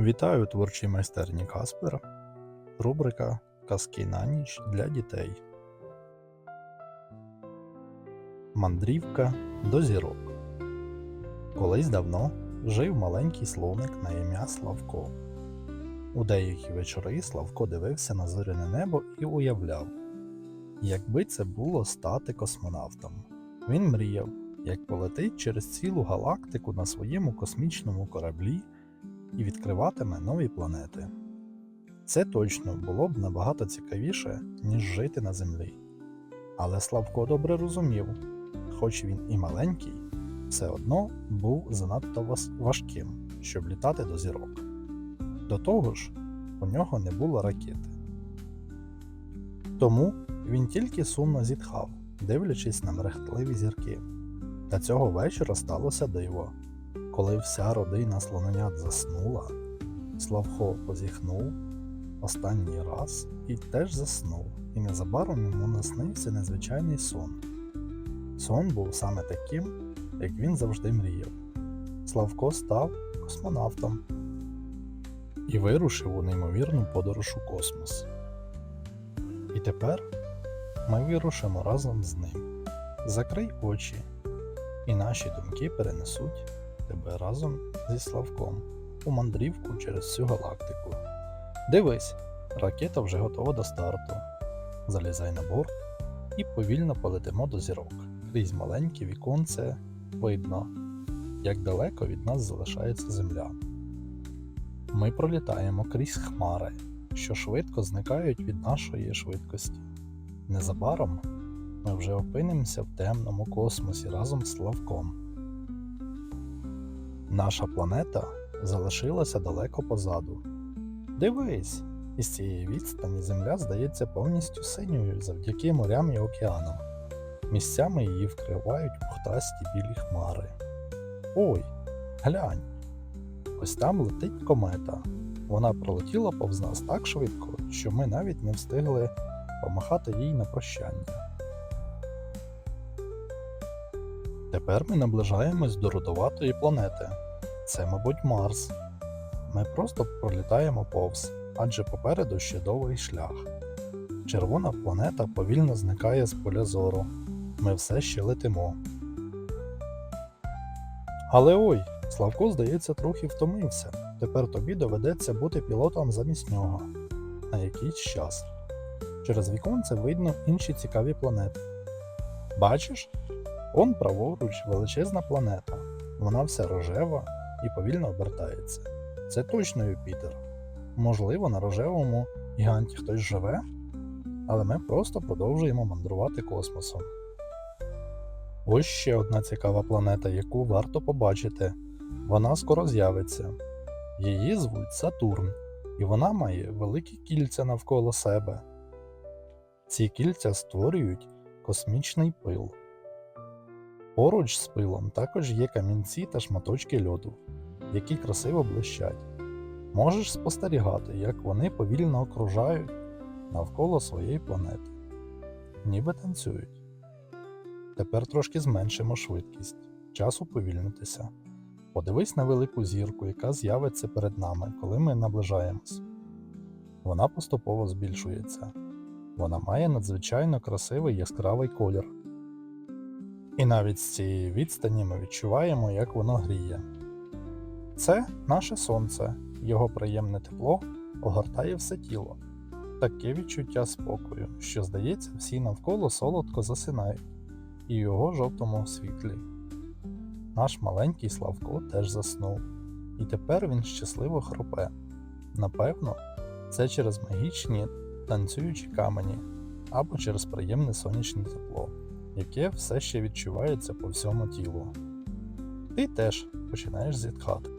Вітаю у творчій майстерні Каспера. Рубрика Казки на ніч для дітей. Мандрівка до зірок. Колись давно жив маленький словник на ім'я Славко. У деякі вечори Славко дивився на зоряне небо і уявляв, якби це було стати космонавтом. Він мріяв, як полетить через цілу галактику на своєму космічному кораблі і відкриватиме нові планети. Це точно було б набагато цікавіше, ніж жити на землі. Але Славко добре розумів, хоч він і маленький, все одно був занадто важким, щоб літати до зірок. До того ж, у нього не було ракети. Тому він тільки сумно зітхав, дивлячись на мерехтливі зірки. Та цього вечора сталося диво. Коли вся родина слоненят заснула, Славко позіхнув останній раз і теж заснув, і незабаром йому наснився незвичайний сон. Сон був саме таким, як він завжди мріяв. Славко став космонавтом і вирушив у неймовірну подорож у космос. І тепер ми вирушимо разом з ним. Закрий очі, і наші думки перенесуть тебе разом зі Славком у мандрівку через всю галактику. Дивись, ракета вже готова до старту. Залізай на борт і повільно полетимо до зірок. Крізь маленьке віконце видно, як далеко від нас залишається земля. Ми пролітаємо крізь хмари, що швидко зникають від нашої швидкості. Незабаром ми вже опинимося в темному космосі разом з Славком. Наша планета залишилася далеко позаду. Дивись, із цієї відстані Земля здається повністю синьою завдяки морям і океанам. Місцями її вкривають пухтасті білі хмари. Ой, глянь! Ось там летить комета. Вона пролетіла повз нас так швидко, що ми навіть не встигли помахати їй на прощання. Тепер ми наближаємось до родоватої планети. Це, мабуть, Марс. Ми просто пролітаємо повз, адже попереду ще довгий шлях. Червона планета повільно зникає з поля зору. Ми все ще летимо. Але ой, Славко, здається, трохи втомився. Тепер тобі доведеться бути пілотом замість нього на якийсь час. Через віконце видно інші цікаві планети. Бачиш? Он праворуч величезна планета. Вона вся рожева і повільно обертається. Це точно Юпітер. Можливо, на рожевому гіганті хтось живе, але ми просто продовжуємо мандрувати космосом. Ось ще одна цікава планета, яку варто побачити. Вона скоро з'явиться. Її звуть Сатурн, і вона має великі кільця навколо себе. Ці кільця створюють космічний пил. Поруч з пилом також є камінці та шматочки льоду, які красиво блищать. Можеш спостерігати, як вони повільно окружають навколо своєї планети, ніби танцюють. Тепер трошки зменшимо швидкість, час уповільнитися. Подивись на велику зірку, яка з'явиться перед нами, коли ми наближаємось. Вона поступово збільшується. Вона має надзвичайно красивий яскравий колір. І навіть з цієї відстані ми відчуваємо, як воно гріє. Це наше сонце, його приємне тепло огортає все тіло. Таке відчуття спокою, що, здається, всі навколо солодко засинають і його жовтому світлі. Наш маленький Славко теж заснув, і тепер він щасливо хропе. Напевно, це через магічні танцюючі камені або через приємне сонячне тепло, яке все ще відчувається по всьому тілу. Ти теж починаєш зітхати.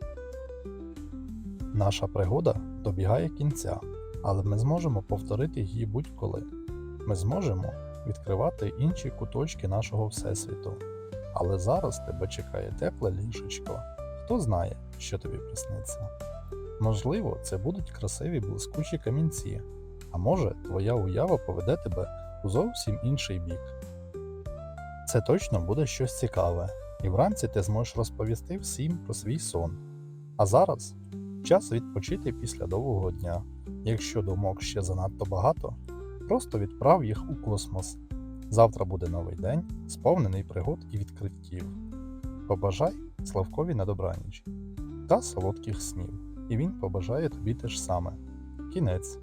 Наша пригода добігає кінця, але ми зможемо повторити її будь-коли. Ми зможемо відкривати інші куточки нашого Всесвіту. Але зараз тебе чекає тепле ліжечко. Хто знає, що тобі присниться. Можливо, це будуть красиві блискучі камінці, а може, твоя уява поведе тебе у зовсім інший бік. Це точно буде щось цікаве, і вранці ти зможеш розповісти всім про свій сон. А зараз Час відпочити після довгого дня. Якщо думок ще занадто багато, просто відправ їх у космос. Завтра буде новий день, сповнений пригод і відкриттів. Побажай Славкові на добраніч та солодких снів, і він побажає тобі те ж саме. Кінець.